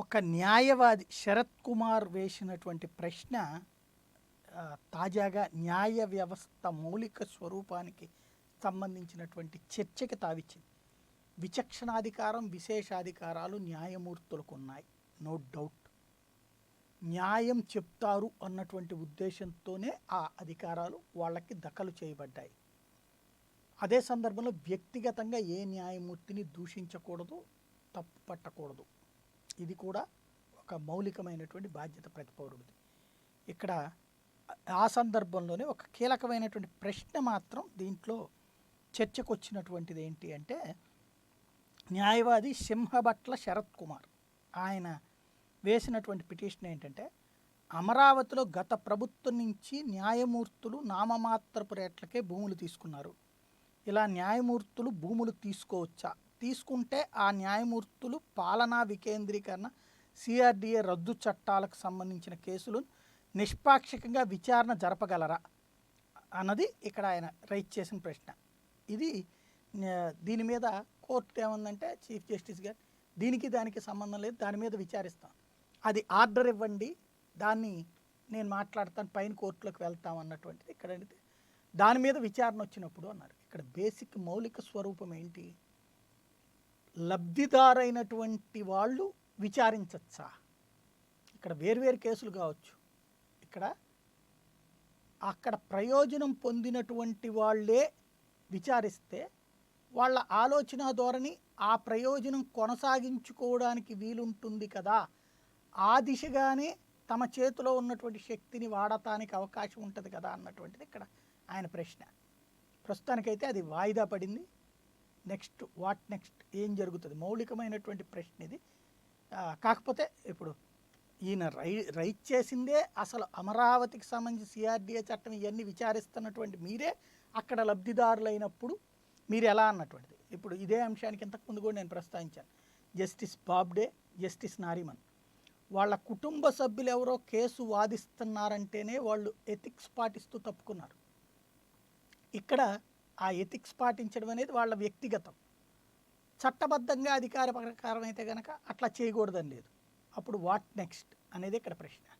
ఒక న్యాయవాది శరత్ కుమార్ వేసినటువంటి ప్రశ్న తాజాగా న్యాయ వ్యవస్థ మౌలిక స్వరూపానికి సంబంధించినటువంటి చర్చకి తావిచ్చింది. విచక్షణాధికారం విశేషాధికారాలు న్యాయమూర్తులకు ఉన్నాయి నో డౌట్ న్యాయం చెప్తారు అన్నటువంటి ఉద్దేశంతోనే ఆ అధికారాలు వాళ్ళకి దఖలు చేయబడ్డాయి. అదే సందర్భంలో వ్యక్తిగతంగా ఏ న్యాయమూర్తిని దూషించకూడదు తప్పు పట్టకూడదు. ఇది కూడా ఒక మౌలికమైనటువంటి బాధ్యత ప్రతి పౌరుడిది. ఇక్కడ ఆ సందర్భంలోనే ఒక కీలకమైనటువంటి ప్రశ్న మాత్రం దీంట్లో చర్చకు వచ్చినటువంటిది ఏంటి అంటే న్యాయవాది సింహభట్ల శరత్ కుమార్ ఆయన వేసినటువంటి పిటిషన్ ఏంటంటే అమరావతిలో గత ప్రభుత్వం నుంచి న్యాయమూర్తులు నామమాత్రపు రేట్లకే భూములు తీసుకున్నారు. ఇలా న్యాయమూర్తులు భూములు తీసుకోవచ్చా? తీసుకుంటే ఆ న్యాయమూర్తులు పాలనా వికేంద్రీకరణ సిఆర్డిఏ రద్దు చట్టాలకు సంబంధించిన కేసులు నిష్పాక్షికంగా విచారణ జరపగలరా అన్నది ఇక్కడ ఆయన రైట్ చేసిన ప్రశ్న. ఇది దీని మీద కోర్టు ఏముందంటే చీఫ్ జస్టిస్ గారు దీనికి దానికి సంబంధం లేదు దాని మీద విచారిస్తాం. అది ఆర్డర్ ఇవ్వండి దాన్ని నేను మాట్లాడతాను పైన కోర్టులోకి వెళ్తాం అన్నటువంటిది ఇక్కడ దాని మీద విచారణ వచ్చినప్పుడు అన్నారు. ఇక్కడ బేసిక్ మౌలిక స్వరూపం ఏంటి? లబ్ధిదారైనటువంటి వాళ్ళు విచారించచ్చా? ఇక్కడ వేర్వేరు కేసులు కావచ్చు. ఇక్కడ అక్కడ ప్రయోజనం పొందినటువంటి వాళ్ళే విచారిస్తే వాళ్ళ ఆలోచన ధోరణి ఆ ప్రయోజనం కొనసాగించుకోవడానికి వీలుంటుంది కదా. ఆ దిశగానే తమ చేతిలో ఉన్నటువంటి శక్తిని వాడటానికి అవకాశం ఉంటుంది కదా అన్నటువంటిది ఇక్కడ ఆయన ప్రశ్న. ప్రస్తుతానికైతే అది వాయిదా పడింది. నెక్స్ట్ వాట్ నెక్స్ట్ ఏం జరుగుతుంది? మౌలికమైనటువంటి ప్రశ్న ఇది. కాకపోతే ఇప్పుడు ఈయన రై రైట్ చేసిందే అసలు అమరావతికి సంబంధించి సిఆర్డిఏ చట్టం ఇవన్నీ విచారిస్తున్నటువంటి మీరే అక్కడ లబ్ధిదారులైనప్పుడు మీరు ఎలా అన్నటువంటిది? ఇప్పుడు ఇదే అంశానికి ఇంతకుముందు కూడా నేను ప్రస్తావించాను. జస్టిస్ బాబ్డే జస్టిస్ నారిమన్ వాళ్ళ కుటుంబ సభ్యులు ఎవరో కేసు వాదిస్తున్నారంటేనే వాళ్ళు ఎథిక్స్ పాటిస్తూ తప్పుకున్నారు. ఇక్కడ ఆ ఎథిక్స్ పాటించడం అనేది వాళ్ళ వ్యక్తిగతం. చట్టబద్ధంగా అధికార ప్రకారం అయితే కనుక అట్లా చేయకూడదని లేదు. అప్పుడు వాట్ నెక్స్ట్ అనేది ఇక్కడ ప్రశ్న.